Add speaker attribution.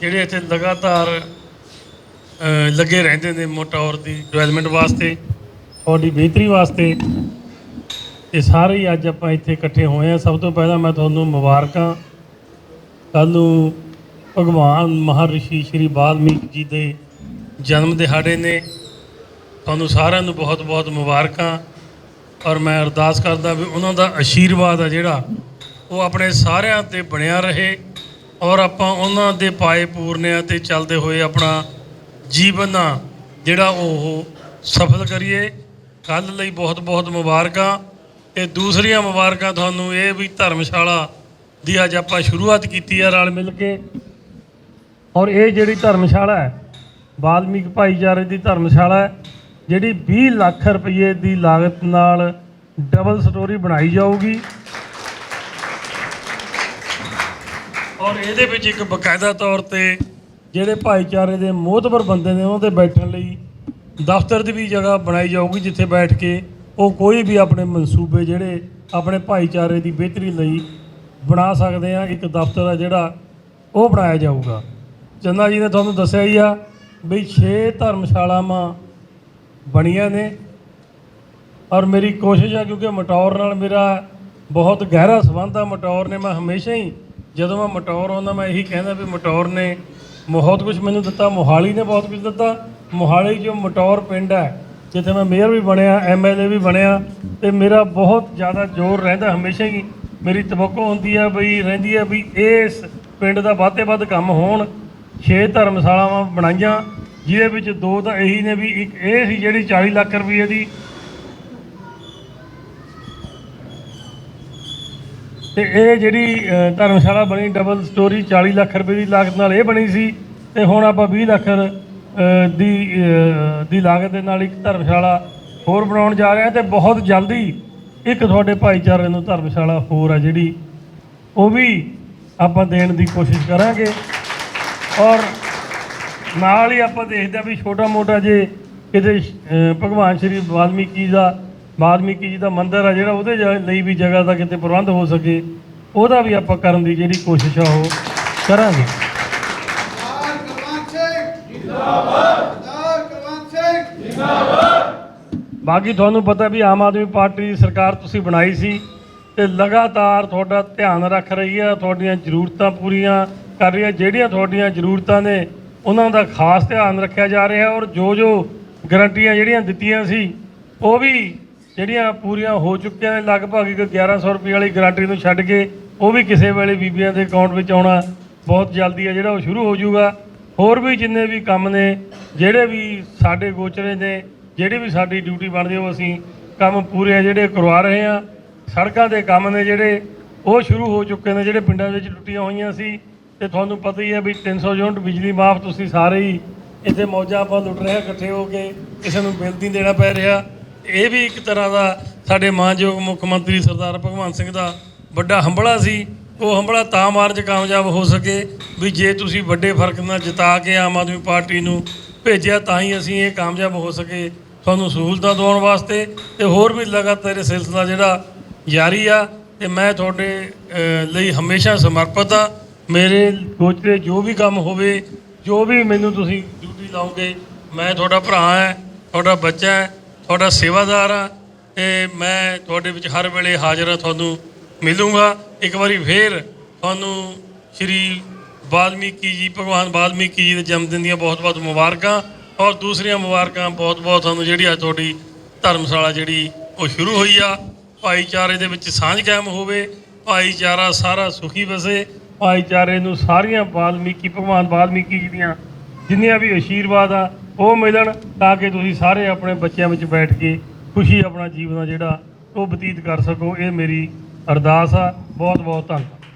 Speaker 1: ਜਿਹੜੇ ਇੱਥੇ ਲਗਾਤਾਰ ਲੱਗੇ ਰਹਿੰਦੇ ਨੇ ਮੋਟੌਰ ਦੀ ਡਿਵੈਲਪਮੈਂਟ ਵਾਸਤੇ, ਤੁਹਾਡੀ ਬਿਹਤਰੀ ਵਾਸਤੇ, ਇਹ ਸਾਰੇ ਹੀ ਅੱਜ ਆਪਾਂ ਇੱਥੇ ਇਕੱਠੇ ਹੋਏ ਆ ਸਭ ਤੋਂ ਪਹਿਲਾਂ ਮੈਂ ਤੁਹਾਨੂੰ ਮੁਬਾਰਕਾਂ। ਕੱਲ੍ਹ ਨੂੰ ਭਗਵਾਨ ਮਹਾਰਿਸ਼ੀ ਸ਼੍ਰੀ ਬਾਲਮੀਕ ਜੀ ਦੇ ਜਨਮ ਦਿਹਾੜੇ ਨੇ। ਤੁਹਾਨੂੰ ਸਾਰਿਆਂ ਨੂੰ ਬਹੁਤ ਬਹੁਤ ਮੁਬਾਰਕਾਂ। ਔਰ ਮੈਂ ਅਰਦਾਸ ਕਰਦਾ ਵੀ ਉਹਨਾਂ ਦਾ ਆਸ਼ੀਰਵਾਦ ਆ ਜਿਹੜਾ, ਉਹ ਆਪਣੇ ਸਾਰਿਆਂ ਤੇ ਬਣਿਆ ਰਹੇ। ਔਰ ਆਪਾਂ ਉਹਨਾਂ ਦੇ ਪਾਏ ਪੂਰਨਿਆਂ ਤੇ ਚੱਲਦੇ ਹੋਏ ਆਪਣਾ ਜੀਵਨ ਆ ਜਿਹੜਾ ਉਹ ਸਫਲ ਕਰੀਏ। ਕੱਲ ਲਈ ਬਹੁਤ ਬਹੁਤ ਮੁਬਾਰਕਾਂ। ਤੇ ਦੂਸਰੀਆਂ ਮੁਬਾਰਕਾਂ ਤੁਹਾਨੂੰ ਇਹ ਵੀ ਧਰਮਸ਼ਾਲਾ ਦੀ ਅੱਜ ਆਪਾਂ ਸ਼ੁਰੂਆਤ ਕੀਤੀ ਆ ਰਲ ਮਿਲ ਕੇ। ਔਰ ਇਹ ਜਿਹੜੀ ਧਰਮਸ਼ਾਲਾ ਹੈ, ਵਾਲਮੀਕ ਭਾਈਚਾਰੇ ਦੀ ਧਰਮਸ਼ਾਲਾ ਹੈ, ਜਿਹੜੀ 20 ਲੱਖ ਰੁਪਏ ਦੀ ਲਾਗਤ ਨਾਲ ਡਬਲ ਸਟੋਰੀ ਬਣਾਈ ਜਾਊਗੀ। ਔਰ ਇਹਦੇ ਵਿੱਚ ਇੱਕ ਬਕਾਇਦਾ ਤੌਰ ਤੇ ਜਿਹੜੇ ਭਾਈਚਾਰੇ ਦੇ ਮੋਹਤਬਰ ਬੰਦੇ ਨੇ ਉਹਨਾਂ 'ਤੇ ਬੈਠਣ ਲਈ ਦਫ਼ਤਰ ਦੀ ਵੀ ਜਗ੍ਹਾ ਬਣਾਈ ਜਾਊਗੀ ਜਿੱਥੇ ਬੈਠ ਕੇ ਉਹ ਕੋਈ ਵੀ ਆਪਣੇ ਮਨਸੂਬੇ ਜਿਹੜੇ ਆਪਣੇ ਭਾਈਚਾਰੇ ਦੀ ਬਿਹਤਰੀ ਲਈ ਬਣਾ ਸਕਦੇ ਆ, ਇੱਕ ਦਫ਼ਤਰ ਆ ਜਿਹੜਾ ਉਹ ਬਣਾਇਆ ਜਾਊਗਾ। ਚੰਨਾ ਜੀ ਨੇ ਤੁਹਾਨੂੰ ਦੱਸਿਆ ਹੀ ਆ ਵੀ 6 ਧਰਮਸ਼ਾਲਾਵਾਂ ਬਣੀਆਂ ਨੇ ਔਰ ਮੇਰੀ ਕੋਸ਼ਿਸ਼ ਹੈ ਕਿਉਂਕਿ ਮਟੌਰ ਨਾਲ ਮੇਰਾ ਬਹੁਤ ਗਹਿਰਾ ਸੰਬੰਧ ਆ, ਮਟੌਰ ਨੇ ਮੈਂ ਹਮੇਸ਼ਾ ਹੀ ਜਦੋਂ ਮੈਂ ਮਟੌਰ ਆਉਂਦਾ, ਮੈਂ ਇਹੀ ਕਹਿੰਦਾ ਵੀ ਮਟੌਰ ਨੇ ਬਹੁਤ ਕੁਝ ਮੈਨੂੰ ਦਿੱਤਾ, ਮੋਹਾਲੀ ਨੇ ਬਹੁਤ ਕੁਝ ਦਿੱਤਾ। ਮੋਹਾਲੀ ਜੋ ਮਟੌਰ ਪਿੰਡ ਹੈ, ਜਿੱਥੇ ਮੈਂ ਮੇਅਰ ਵੀ ਬਣਿਆ ਐਮਐਲਏ ਵੀ ਬਣਿਆ, ਤੇ ਮੇਰਾ ਬਹੁਤ ਜ਼ਿਆਦਾ ਜ਼ੋਰ ਰਹਿੰਦਾ ਹਮੇਸ਼ਾ ਹੀ। ਮੇਰੀ ਤਵੱਕੋ ਹੁੰਦੀ ਆ ਬਈ, ਰਹਿੰਦੀ ਆ ਵੀ ਇਸ ਪਿੰਡ ਦਾ ਵੱਧ ਤੋਂ ਵੱਧ ਕੰਮ ਹੋਣ। ਛੇ ਧਰਮਸ਼ਾਲਾਵਾਂ ਬਣਾਈਆਂ, ਜਿਹਦੇ ਵਿੱਚ ਦੋ ਤਾਂ ਇਹੀ ਨੇ ਵੀ, ਇੱਕ ਇਹ ਸੀ ਜਿਹੜੀ 40 ਲੱਖ ਰੁਪਏ ਦੀ ਤੇ ਇਹ ਜਿਹੜੀ ਅ, ਧਰਮਸ਼ਾਲਾ ਬਣੀ ਡਬਲ ਸਟੋਰੀ 40 ਲੱਖ ਰੁਪਏ ਦੀ ਲਾਗਤ ਨਾਲ ਇਹ ਬਣੀ ਸੀ ਤੇ ਹੁਣ ਆਪਾਂ 20 ਲੱਖ ਅ, ਦੀ ਅ, ਦੀ ਲਾਗਤ ਦੇ ਨਾਲ ਇੱਕ ਧਰਮਸ਼ਾਲਾ ਹੋਰ ਬਣਾਉਣ ਜਾ ਰਹੇ ਹਾਂ ਤੇ ਬਹੁਤ ਜਲਦੀ ਇੱਕ ਤੁਹਾਡੇ ਭਾਈਚਾਰੇ ਨੂੰ ਧਰਮਸ਼ਾਲਾ ਹੋਰ ਆ ਜਿਹੜੀ ਉਹ ਵੀ ਆਪਾਂ ਦੇਣ ਦੀ ਕੋਸ਼ਿਸ਼ ਕਰਾਂਗੇ। ਔਰ ਨਾਲ ਹੀ ਆਪਾਂ ਦੇਖਦੇ ਆ ਵੀ ਛੋਟਾ ਮੋਟਾ ਜੇ ਕਿਤੇ ਅ, ਭਗਵਾਨ ਸ਼੍ਰੀ ਵਾਲਮੀਕੀ ਦਾ ਵਾਲਮੀਕੀ ਜੀ ਦਾ ਮੰਦਿਰ ਆ ਜਿਹੜਾ ਉਹਦੇ ਜ- ਲਈ ਵੀ ਜਗ੍ਹਾ ਦਾ ਕਿਤੇ ਪ੍ਰਬੰਧ ਹੋ ਸਕੇ, ਉਹਦਾ ਵੀ ਆਪਾਂ ਕਰਨ ਦੀ ਜਿਹੜੀ ਕੋਸ਼ਿਸ਼ ਆ ਉਹ ਕਰਾਂਗੇ। ਬਾਕੀ ਤੁਹਾਨੂੰ ਪਤਾ ਵੀ ਆਮ ਆਦਮੀ ਪਾਰਟੀ ਦੀ ਸਰਕਾਰ ਤੁਸੀਂ ਬਣਾਈ ਸੀ ਤੇ ਲਗਾਤਾਰ ਤੁਹਾਡਾ ਧਿਆਨ ਰੱਖ ਰਹੀ ਹੈ ਤੁਹਾਡੀਆਂ ਜ਼ਰੂਰਤਾਂ ਪੂਰੀਆਂ ਕਰ ਰਹੀ ਹੈ ਜਿਹੜੀਆਂ ਤੁਹਾਡੀਆਂ ਜ਼ਰੂਰਤਾਂ ਨੇ ਉਹਨਾਂ ਦਾ ਖਾਸ ਧਿਆਨ ਰੱਖਿਆ ਜਾ ਰਿਹਾ ਔਰ ਜੋ ਜੋ ਗਰੰਟੀਆਂ ਜਿਹੜੀਆਂ ਦਿੱਤੀਆਂ ਸੀ, ਉਹ ਵੀ ਜਿਹੜੀਆਂ ਪੂਰੀਆਂ ਹੋ ਚੁੱਕੀਆਂ ਨੇ, ਲਗਭਗ ਇੱਕ 1100 ਰੁਪਏ ਵਾਲੀ ਗਰੰਟੀ ਨੂੰ ਛੱਡ ਕੇ ਉਹ ਵੀ ਕਿਸੇ ਵੇਲੇ ਬੀਬੀਆਂ ਦੇ ਅਕਾਊਂਟ ਵਿੱਚ ਆਉਣਾ ਬਹੁਤ ਜਲਦੀ ਹੈ, ਜਿਹੜਾ ਉਹ ਸ਼ੁਰੂ ਹੋ ਜਾਊਗਾ। ਹੋਰ ਵੀ ਜਿੰਨੇ ਵੀ ਕੰਮ ਨੇ, ਜਿਹੜੇ ਵੀ ਸਾਡੇ ਗੋਚਰੇ ਨੇ, ਜਿਹੜੀ ਵੀ ਸਾਡੀ ਡਿਊਟੀ ਬਣਦੀ ਉਹ ਅਸੀਂ ਕੰਮ ਪੂਰੇ ਆ ਜਿਹੜੇ ਕਰਵਾ ਰਹੇ ਹਾਂ। ਸੜਕਾਂ ਦੇ ਕੰਮ ਨੇ ਜਿਹੜੇ, ਉਹ ਸ਼ੁਰੂ ਹੋ ਚੁੱਕੇ ਨੇ, ਜਿਹੜੇ ਪਿੰਡਾਂ ਵਿੱਚ ਟੁੱਟੀਆਂ ਹੋਈਆਂ ਸੀ। ਤੇ ਤੁਹਾਨੂੰ ਪਤਾ ਹੀ ਹੈ ਵੀ 300 ਯੂਨਿਟ ਬਿਜਲੀ ਮਾਫ ਤੁਸੀਂ ਸਾਰੇ ਹੀ ਇੱਥੇ ਮੌਜਾਂ ਆਪਾਂ ਲੁੱਟ ਰਹੇ ਹਾਂ, ਇਕੱਠੇ ਹੋ ਕੇ ਕਿਸੇ ਨੂੰ ਬਿੱਲ ਨਹੀਂ ਦੇਣਾ ਪੈ ਰਿਹਾ। ਇਹ ਵੀ ਇੱਕ ਤਰ੍ਹਾਂ ਦਾ ਸਾਡੇ ਮਾਨਯੋਗ ਮੁੱਖ ਮੰਤਰੀ ਸਰਦਾਰ ਭਗਵੰਤ ਸਿੰਘ ਦਾ ਵੱਡਾ ਹੰਬਲਾ ਸੀ। ਉਹ ਹੰਬਲਾ ਤਾਂ ਮਾਰਚ ਕਾਮਯਾਬ ਹੋ ਸਕੇ ਵੀ ਜੇ ਤੁਸੀਂ ਵੱਡੇ ਫ਼ਰਕ ਨਾਲ ਜਿਤਾ ਕੇ ਆਮ ਆਦਮੀ ਪਾਰਟੀ ਨੂੰ ਭੇਜਿਆ, ਤਾਂ ਹੀ ਅਸੀਂ ਇਹ ਕਾਮਯਾਬ ਹੋ ਸਕੇ। ਤੁਹਾਨੂੰ ਸਹੂਲਤਾਂ ਦਿਵਾਉਣ ਵਾਸਤੇ ਤੇ ਹੋਰ ਵੀ ਲਗਾਤਾਰ ਇਹ ਸਿਲਸਿਲਾ ਜਿਹੜਾ ਜਾਰੀ ਆ, ਤੇ ਮੈਂ ਤੁਹਾਡੇ ਲਈ ਹਮੇਸ਼ਾ ਸਮਰਪਿਤ ਆ। ਮੇਰੇ ਗੋਚਰੇ ਜੋ ਵੀ ਕੰਮ ਹੋਵੇ, ਜੋ ਵੀ ਮੈਨੂੰ ਤੁਸੀਂ ਡਿਊਟੀ ਲਾਓਗੇ, ਮੈਂ ਤੁਹਾਡਾ ਭਰਾ ਹਾਂ, ਤੁਹਾਡਾ ਬੱਚਾ ਹੈ ਤੁਹਾਡਾ ਸੇਵਾਦਾਰ ਆ ਤੇ ਮੈਂ ਤੁਹਾਡੇ ਵਿੱਚ ਹਰ ਵੇਲੇ ਹਾਜ਼ਰ ਆ, ਤੁਹਾਨੂੰ ਮਿਲੂੰਗਾ। ਇੱਕ ਵਾਰੀ ਫੇਰ ਤੁਹਾਨੂੰ ਸ਼੍ਰੀ ਵਾਲਮੀਕੀ ਜੀ, ਭਗਵਾਨ ਵਾਲਮੀਕੀ ਜੀ ਦੇ ਜਨਮ ਦਿਨ ਦੀਆਂ ਬਹੁਤ-ਬਹੁਤ ਮੁਬਾਰਕਾਂ ਔਰ ਦੂਸਰੀਆਂ ਮੁਬਾਰਕਾਂ, ਬਹੁਤ-ਬਹੁਤ ਤੁਹਾਨੂੰ ਜਿਹੜੀ ਅੱਜ ਤੁਹਾਡੀ ਧਰਮਸ਼ਾਲਾ ਜਿਹੜੀ ਉਹ ਸ਼ੁਰੂ ਹੋਈ ਆ। ਭਾਈਚਾਰੇ ਦੇ ਵਿੱਚ ਸਾਂਝ ਕਾਇਮ ਹੋਵੇ, ਭਾਈਚਾਰਾ ਸਾਰਾ ਸੁਖੀ ਵਸੇ, ਭਾਈਚਾਰੇ ਨੂੰ ਸਾਰੀਆਂ ਵਾਲਮੀਕੀ, ਭਗਵਾਨ ਵਾਲਮੀਕੀ ਜੀ ਦੀਆਂ ਜਿੰਨੀਆਂ ਵੀ ਆਸ਼ੀਰਵਾਦ ਆ ਉਹ ਮਿਲਣ ਤਾਂ ਕਿ ਤੁਸੀਂ ਸਾਰੇ ਆਪਣੇ ਬੱਚਿਆਂ ਵਿੱਚ ਬੈਠ ਕੇ ਖੁਸ਼ੀ ਆਪਣਾ ਜੀਵਨ ਆ ਜਿਹੜਾ ਉਹ ਬਤੀਤ ਕਰ ਸਕੋ, ਇਹ ਮੇਰੀ ਅਰਦਾਸ ਆ। ਬਹੁਤ ਬਹੁਤ ਧੰਨਵਾਦ।